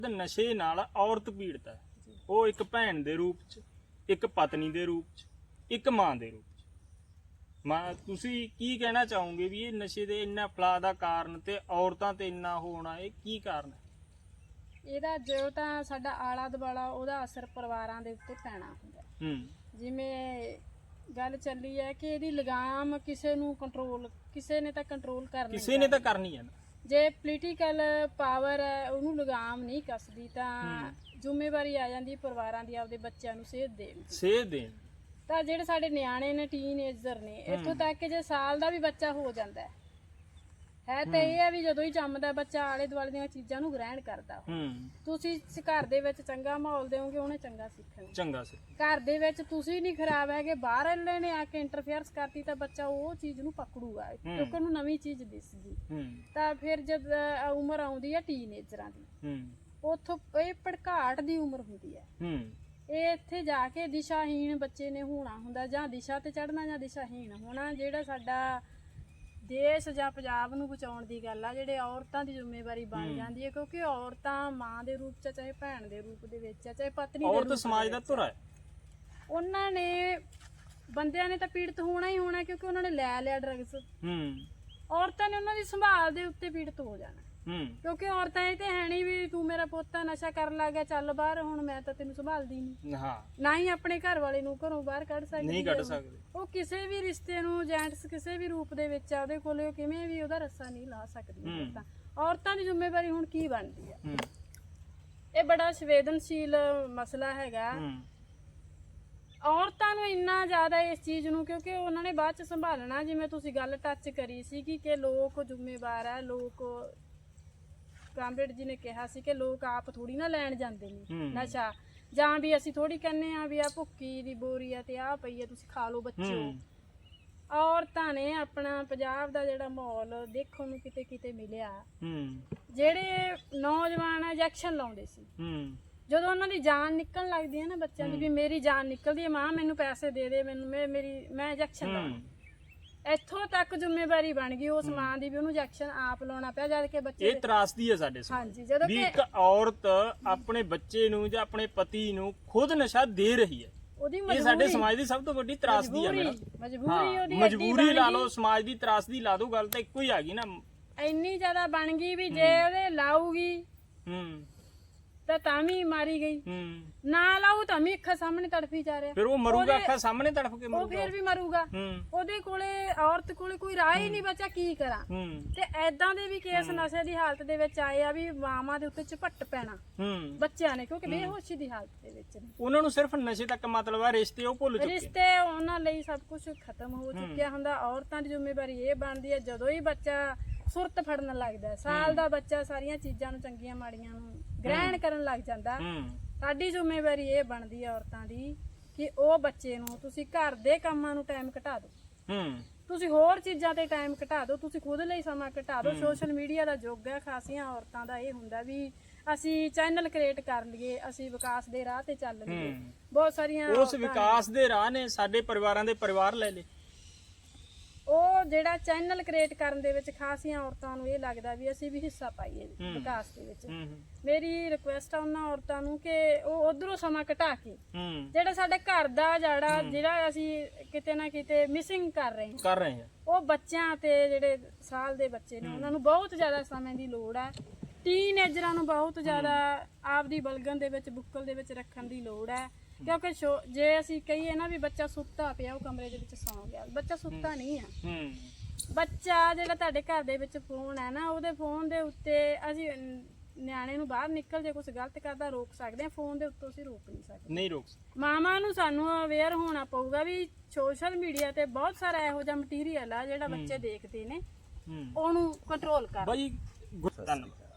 ਤੇ ਨਸ਼ੇ ਨਾਲ ਔਰਤ ਪੀੜਤ ਹੈ। ਉਹ ਇੱਕ ਭੈਣ ਦੇ ਰੂਪ 'ਚ ਇੱਕ ਪਤਨੀ ਦੇ ਰੂਪ 'ਚ ਇੱਕ ਮਾਂ ਦੇ ਰੂਪ 'ਚ। ਮਾਂ ਤੁਸੀਂ ਕੀ ਕਹਿਣਾ ਚਾਹੋਗੇ ਵੀ ਇਹ ਨਸ਼ੇ ਦੇ ਇੰਨਾ ਫਲਾ ਦਾ ਕਾਰਨ ਤੇ ਔਰਤਾਂ ਤੇ ਇੰਨਾ ਹੋਣਾ ਇਹ ਕੀ ਕਾਰਨ ਹੈ? ਇਹਦਾ ਜੋ ਤਾਂ ਸਾਡਾ ਆਲਾ ਦਵਾਲਾ ਉਹਦਾ ਅਸਰ ਪਰਿਵਾਰਾਂ ਦੇ ਉੱਤੇ ਪੈਣਾ ਹੁੰਦਾ ਹੂੰ। ਜਿਵੇਂ ਗੱਲ ਚੱਲੀ ਹੈ ਕਿ ਇਹਦੀ ਲਗਾਮ ਕਿਸੇ ਨੂੰ ਕੰਟਰੋਲ ਕਿਸੇ ਨੇ ਤਾਂ ਕੰਟਰੋਲ ਕਰਨੀ ਕਿਸੇ ਨੇ ਤਾਂ ਕਰਨੀ ਹੈ ਨਾ। ਜੇ ਪੋਲੀਟੀਕਲ ਪਾਵਰ ਹੈ ਉਹਨੂੰ ਲਗਾਮ ਨਹੀਂ ਕੱਸਦੀ ਤਾਂ ਜ਼ਿੰਮੇਵਾਰੀ ਆ ਜਾਂਦੀ ਪਰਿਵਾਰਾਂ ਦੀ ਆਪਦੇ ਬੱਚਿਆਂ ਨੂੰ ਸੇਧ ਦੇਣ ਦੀ। ਸੇਧ ਦੇਣ ਤਾਂ ਜਿਹੜੇ ਸਾਡੇ ਨਿਆਣੇ ਨੇ ਟੀਨੇਜਰ ਨੇ ਇੱਥੋਂ ਤੱਕ ਕਿ ਜੇ ਸਾਲ ਦਾ ਵੀ ਬੱਚਾ ਹੋ ਜਾਂਦਾ ਹੈ ਹੈ ਤਾਂ ਇਹ ਹੈ ਵੀ ਜਦੋਂ ਹੀ ਜੰਮਦਾ ਬੱਚਾ ਆਲੇ ਦੁਆਲੇ ਦੀਆਂ ਚੀਜ਼ਾਂ ਨੂੰ ਗ੍ਰਹਿਣ ਕਰਦਾ ਹੂੰ। ਤੁਸੀਂ ਘਰ ਦੇ ਵਿੱਚ ਚੰਗਾ ਮਾਹੌਲ ਦਿਓਗੇ ਉਹਨੇ ਚੰਗਾ ਸਿੱਖਣਾ। ਚੰਗਾ ਸੀ ਘਰ ਦੇ ਵਿੱਚ ਤੁਸੀਂ ਨਹੀਂ ਖਰਾਬ ਹੈਗੇ ਬਾਹਰ ਵਾਲੇ ਨੇ ਆ ਕੇ ਇੰਟਰਫੇਅਰਸ ਕਰਤੀ ਤਾਂ ਬੱਚਾ ਉਹ ਚੀਜ਼ ਨੂੰ ਪਕੜੂਗਾ ਕਿਉਂਕਿ ਉਹਨੂੰ ਨਵੀਂ ਚੀਜ਼ ਦਿਸਦੀ। ਹੂੰ। ਤਾਂ ਫਿਰ ਜਦ ਅ, ਉਮਰ ਆਉਂਦੀ ਹੈ ਟੀਨੇਜਰਾਂ ਦੀ। ਹੂੰ। ਉੱਥੋਂ ਇਹ ਭੜਕਾਟ ਦੀ ਉਮਰ ਹੁੰਦੀ ਹੈ। ਹੂੰ। ਇਹ ਇੱਥੇ ਜਾ ਕੇ ਦਿਸ਼ਾਹੀਣ ਬੱਚੇ ਨੇ ਹੋਣਾ ਹੁੰਦਾ ਜਾਂ ਦਿਸ਼ਾ ਤੇ ਚੜਨਾ ਜਾਂ ਦਿਸ਼ਾਹੀਣ ਹੋਣਾ ਜਿਹੜਾ ਸਾਡਾ ਦੇਸ਼ ਜਾਂ ਪੰਜਾਬ ਨੂੰ ਬਚਾਉਣ ਦੀ ਗੱਲ ਆ ਜਿਹੜੇ ਔਰਤਾਂ ਦੀ ਜ਼ਿੰਮੇਵਾਰੀ ਬਣ ਜਾਂਦੀ ਹੈ ਕਿਉਂਕਿ ਔਰਤਾਂ ਮਾਂ ਦੇ ਰੂਪ ਚ ਚਾਹੇ ਭੈਣ ਦੇ ਰੂਪ ਦੇ ਵਿੱਚ ਆ, ਚਾਹੇ ਪਤਨੀ ਦੇ ਔਰਤ ਰੂਪ ਸਮਾਜ ਦੇ। ਧੁਰਾ ਹੈ। ਉਹਨਾਂ ਨੇ ਬੰਦਿਆਂ ਨੇ ਤਾਂ ਪੀੜਤ ਹੋਣਾ ਹੀ ਹੋਣਾ ਕਿਉਂਕਿ ਉਹਨਾਂ ਨੇ ਲੈ ਲਿਆ ਡਰੱਗਸ ਹੂੰ। ਔਰਤਾਂ ਨੇ ਉਹਨਾਂ ਦੀ ਸੰਭਾਲ ਦੇ ਉੱਤੇ ਪੀੜਤ ਹੋ ਜਾਣਾ। ਹੂੰ। ਕਿਉਂਕਿ ਔਰਤਾਂ ਇਹ ਤੇ ਹੈ ਨਹੀਂ ਵੀ ਤੂੰ ਮੇਰਾ ਪੋਤਾ ਨਸ਼ਾ ਕਰਨ ਲੱਗ ਗਿਆ ਚੱਲ ਬਾਹਰ ਹੁਣ ਮੈਂ ਤਾਂ ਤੈਨੂੰ ਸੰਭਾਲਦੀ ਨਹੀਂ ਹਾਂ। ਨਾ ਹੀ ਆਪਣੇ ਘਰ ਵਾਲੇ ਨੂੰ ਘਰੋਂ ਬਾਹਰ ਕੱਢ ਸਕਦੀ ਨਹੀਂ ਹੈ ਕੱਢ ਉਹ। ਸਕਦੇ। ਉਹ ਕਿਸੇ ਵੀ ਰਿਸ਼ਤੇ ਨੂੰ ਜੈਂਟਸ ਕਿਸੇ ਵੀ ਰੂਪ ਦੇ ਵਿੱਚ ਆ ਉਹਦੇ ਕੋਲੇ ਉਹ ਕਿਵੇਂ ਵੀ ਉਹਦਾ ਰੱਸਾ ਨਹੀਂ ਲਾ ਸਕਦੀ ਹੂੰ। ਔਰਤਾਂ। ਔਰਤਾਂ ਦੀ ਜ਼ਿੰਮੇਵਾਰੀ ਹੁਣ ਕੀ ਬਣਦੀ ਆ? ਹੂੰ। ਇਹ ਬੜਾ ਸੰਵੇਦਨਸ਼ੀਲ ਮਸਲਾ ਹੈਗਾ। ਹੂੰ। ਔਰਤਾਂ ਨੂੰ ਇੰਨਾ ਜ਼ਿਆਦਾ ਇਸ ਚੀਜ਼ ਨੂੰ ਕਿਉਂਕਿ ਉਹਨਾਂ ਨੇ ਬਾਅਦ ਚ ਸੰਭਾਲਣਾ ਜਿਵੇਂ ਤੁਸੀਂ ਗੱਲ ਟੱਚ ਕਰੀ ਸੀ ਕਿ ਕਿ ਲੋਕ ਜ਼ਿੰਮੇਵਾਰ ਆ ਲੋਕ ਕਾਮਰੇਡ ਜੀ ਨੇ ਕਿਹਾ ਸੀ ਕਿ ਲੋਕ ਆਪ ਥੋੜੀ ਨਾ ਲੈਣ ਜਾਂਦੇ ਨੇ। ਨਸ਼ਾ। ਜਾਂ ਵੀ ਅਸੀਂ ਥੋੜੀ ਕਹਿੰਨੇ ਆ ਵੀ ਆ ਭੁੱਕੀ ਦੀ ਬੋਰੀ ਆ ਤੇ ਆ ਪਈ ਆ ਤੁਸੀਂ ਖਾ ਲਓ ਬੱਚਿਓ। ਔਰਤਾਂ ਨੇ ਆਪਣਾ ਪੰਜਾਬ ਦਾ ਜਿਹੜਾ ਮਾਹੌਲ ਦੇਖਣ ਨੂੰ ਕਿਤੇ ਕਿਤੇ ਮਿਲਿਆ। ਹੂੰ। ਜਿਹੜੇ ਨੌਜਵਾਨ ਇੰਜੈਕਸ਼ਨ ਲਾਉਂਦੇ ਸੀ। ਹੂੰ। ਜਦੋਂ ਉਹਨਾਂ ਦੀ ਜਾਨ ਨਿਕਲਣ ਲੱਗਦੀ ਹੈ ਨਾ ਬੱਚਿਆਂ ਦੀ ਵੀ ਮੇਰੀ ਜਾਨ ਨਿਕਲਦੀ ਹੈ ਮਾਂ ਮੈਨੂੰ ਪੈਸੇ ਦੇ ਦੇ ਮੈਨੂੰ ਮੈਂ ਮੇਰੀ ਮੈਂ ਇੰਜੈਕਸ਼ਨ ਲਾਉਣਾ ਇੱਥੋਂ ਤੱਕ ਜ਼ਿੰਮੇਵਾਰੀ ਬਣ ਗਈ ਉਸ ਮਾਂ ਦੀ ਵੀ ਉਹਨੂੰ ਇੰਜੈਕਸ਼ਨ ਆਪ ਲਾਉਣਾ ਪਿਆ ਜਦ ਕਿ ਬੱਚੇ ਇਹ ਤਰਾਸਦੀ ਹੈ ਸਾਡੇ ਸਮਾਜ ਹਾਂਜੀ ਜਦੋਂ ਵੀ ਕਿ ਇੱਕ ਔਰਤ ਆਪਣੇ ਬੱਚੇ ਨੂੰ ਜਾਂ ਆਪਣੇ ਪਤੀ ਨੂੰ ਖੁਦ ਨਸ਼ਾ ਦੇ ਰਹੀ ਹੈ। ਉਹਦੀ ਇਹ ਸਾਡੇ ਮਜਬੂਰੀ ਸਮਾਜ ਦੀ ਸਭ ਤੋਂ ਵੱਡੀ ਤਰਾਸਦੀ ਹੈ ਮਜਬੂਰੀ ਮੈਡਮ। ਮਜਬੂਰੀ ਹਾਂ ਉਹਦੀ ਮਜਬੂਰੀ ਲਾ ਲਓ ਸਮਾਜ ਦੀ ਤਰਾਸਦੀ ਲਾ ਦੋ ਗੱਲ ਤਾਂ ਇੱਕੋ ਹੀ ਆ ਗਈ ਨਾ। ਇੰਨੀ ਜ਼ਿਆਦਾ ਬਣ ਗਈ ਵੀ ਜੇ ਉਹਦੇ ਲਾਊਗੀ ਹੂੰ। ਤਾਂ ਤਾਂ ਵੀ ਮਾਰੀ ਗਈ। ਹੂੰ। ਨਾ ਲਾਊ ਤਾਂ ਵੀ ਅੱਖਾਂ ਸਾਹਮਣੇ ਤੜਫੀ ਜਾ ਰਿਹਾ। ਫਿਰ ਉਹ ਮਰੂਗਾ ਉਹਦੇ- ਅੱਖਾਂ ਸਾਹਮਣੇ ਤੜਫ ਕੇ ਉਹ ਮਰੂਗਾ ਫੇਰ ਵੀ ਮਰੂਗਾ। ਹੂੰ। ਉਹਦੇ ਕੋਲੇ ਔਰਤ ਕੋਲੇ ਕੋਈ ਰਾਹ ਹੀ ਨਹੀਂ ਬਚਾ ਕੀ ਕਰਾਂ? ਹੂੰ। ਤੇ ਐਦਾਂ ਦੇ ਵੀ ਕੇਸ ਨਸ਼ੇ ਦੀ ਹਾਲਤ ਦੇ ਵਿੱਚ ਆਏ ਆ ਵੀ ਮਾਵਾਂ ਦੇ ਉੱਤੇ ਝਪੱਟ ਪੈਣਾ। ਹੂੰ। ਬੱਚਿਆਂ ਨੇ ਕਿਉਂਕਿ ਬੇਹੋਸ਼ੀ ਦੀ ਹਾਲਤ ਦੇ ਵਿੱਚ ਨੇ। ਉਹਨਾਂ ਨੂੰ ਸਿਰਫ ਨਸ਼ੇ ਤੱਕ ਮਤਲਬ ਆ ਰਿਸ਼ਤੇ ਉਹ ਭੁੱਲ ਚੁੱਕੇ। ਰਿਸ਼ਤੇ ਉਹਨਾਂ ਲਈ ਸਭ ਕੁਝ ਖਤਮ ਹੋ ਚੁੱਕਿਆ ਹੁੰਦਾ। ਔਰਤਾਂ ਦੀ ਜ਼ਿੰਮੇਵਾਰੀ ਇਹ ਬਣਦੀ ਹੈ ਜਦੋਂ ਹੀ ਬੱਚਾ ਸੁਰਤ ਫੜਨ ਲੱਗਦਾ ਹੈ, ਸਾਲ ਦਾ ਬੱਚਾ ਸਾਰੀਆਂ ਚੀਜ਼ਾਂ ਨੂੰ ਚੰਗੀਆਂ ਮਾੜੀਆਂ ਨੂੰ ਗ੍ਰਹਿਣ ਕਰਨ ਲੱਗ ਜਾਂਦਾ। ਹੂੰ। ਸਾਡੀ ਜ਼ਿੰਮੇਵਾਰੀ ਇਹ ਬਣਦੀ ਹੈ ਔਰਤਾਂ ਦੀ ਕਿ ਉਹ ਬੱਚੇ ਨੂੰ ਤੁਸੀਂ ਘਰ ਦੇ ਕੰਮਾਂ ਨੂੰ ਟਾਈਮ ਘਟਾ ਦਿਓ। ਹੂੰ। ਤੁਸੀਂ ਹੋਰ ਚੀਜ਼ਾਂ ਤੇ ਟਾਈਮ ਘਟਾ ਦਿਓ ਤੁਸੀਂ ਖੁਦ ਲਈ ਸਮਾਂ ਘਟਾ ਦਿਓ। ਸੋਸ਼ਲ ਮੀਡੀਆ ਦਾ ਯੁੱਗ ਹੈ ਖਾਸੀਆਂ ਔਰਤਾਂ ਦਾ ਇਹ ਹੁੰਦਾ ਵੀ ਅਸੀਂ ਚੈਨਲ ਕ੍ਰੀਏਟ ਕਰ ਲਈਏ ਅਸੀਂ ਵਿਕਾਸ ਦੇ ਰਾਹ ਤੇ ਚੱਲ ਲਈਏ। ਹੂੰ। ਬਹੁਤ ਸਾਰੀਆਂ ਉਸ ਔਰਤਾਂ ਨੇ- ਵਿਕਾਸ ਦੇ ਰਾਹ ਨੇ ਸਾਡੇ ਪਰਿਵਾਰਾਂ ਦੇ ਪਰਿਵਾਰ ਲੈ ਲਏ। ਉਹ ਜਿਹੜਾ ਚੈਨਲ ਕ੍ਰੀਏਟ ਕਰਨ ਦੇ ਵਿੱਚ ਖਾਸੀਆਂ ਔਰਤਾਂ ਨੂੰ ਇਹ ਲੱਗਦਾ ਵੀ ਅਸੀਂ ਵੀ ਹਿੱਸਾ ਪਾਈਏ। ਵਿਕਾਸ ਦੇ ਵਿੱਚ। ਮੇਰੀ ਰਿਕੁਐਸਟ ਆ ਉਹਨਾਂ ਔਰਤਾਂ ਨੂੰ ਕਿ ਉਹ ਉਧਰੋਂ ਸਮਾਂ ਘਟਾ ਕੇ ਜਿਹੜਾ ਸਾਡੇ ਘਰ ਦਾ ਜਿਹੜਾ ਜਿਹੜਾ ਅਸੀਂ ਕਿਤੇ ਨਾ ਕਿਤੇ ਮਿਸਿੰਗ ਕਰ ਰਹੇ ਹਾਂ। ਕਰ ਰਹੇ ਹਾਂ। ਉਹ ਬੱਚਿਆਂ ਤੇ ਜਿਹੜੇ ਸਾਲ ਦੇ ਬੱਚੇ ਨੇ ਉਹਨਾਂ ਨੂੰ ਬਹੁਤ ਜ਼ਿਆਦਾ ਸਮੇਂ ਦੀ ਲੋੜ ਹੈ ਟੀਨੇਜਰਾਂ ਨੂੰ ਬਹੁਤ ਜ਼ਿਆਦਾ ਆਪਦੀ ਬਲਗਨ ਦੇ ਵਿੱਚ ਬੁੱਕਲ ਦੇ ਵਿੱਚ ਰੱਖਣ ਦੀ ਲੋੜ ਹੈ ਕਿਉਂਕਿ ਸ਼ੋ- ਜੇ ਅਸੀਂ ਕਹੀਏ ਨਾ ਵੀ ਬੱਚਾ ਸੁੱਤਾ ਪਿਆ ਉਹ ਕਮਰੇ ਦੇ ਵਿੱਚ ਸੌਂ ਗਿਆ। ਬੱਚਾ ਸੁੱਤਾ ਨਹੀਂ ਆ। ਹੂੰ। ਬੱਚਾ ਜਿਹੜਾ ਤੁਹਾਡੇ ਘਰ ਦੇ ਵਿੱਚ ਫੋਨ ਹੈ ਨਾ ਉਹਦੇ ਫੋਨ ਦੇ ਉੱਤੇ ਅਸੀਂ ਨਿਆਣੇ ਨੂੰ ਬਾਹਰ ਨਿਕਲ ਜੇ ਕੁਝ ਗਲਤ ਕਰਦਾ ਰੋਕ ਸਕਦੇ ਆ ਫੋਨ ਦੇ ਉੱਤੋਂ ਅਸੀਂ ਰੋਕ ਨਹੀਂ ਸਕਦੇ। ਨਹੀਂ ਰੋਕ ਸਕਦੇ। ਮਾਵਾਂ ਨੂੰ ਸਾਨੂੰ ਅਵੇਅਰ ਹੋਣਾ ਪਊਗਾ ਵੀ ਸੋਸ਼ਲ ਮੀਡੀਆ ਤੇ ਬਹੁਤ ਸਾਰਾ ਇਹੋ ਜਿਹਾ ਮਟੀਰੀਅਲ ਆ ਜਿਹੜਾ ਬੱਚੇ ਦੇਖਦੇ ਨੇ। ਹੂੰ। ਉਹਨੂੰ ਕੰਟਰੋਲ ਕਰ। ਬਾਈ ਗੁ- ਧੰਨਵਾਦ।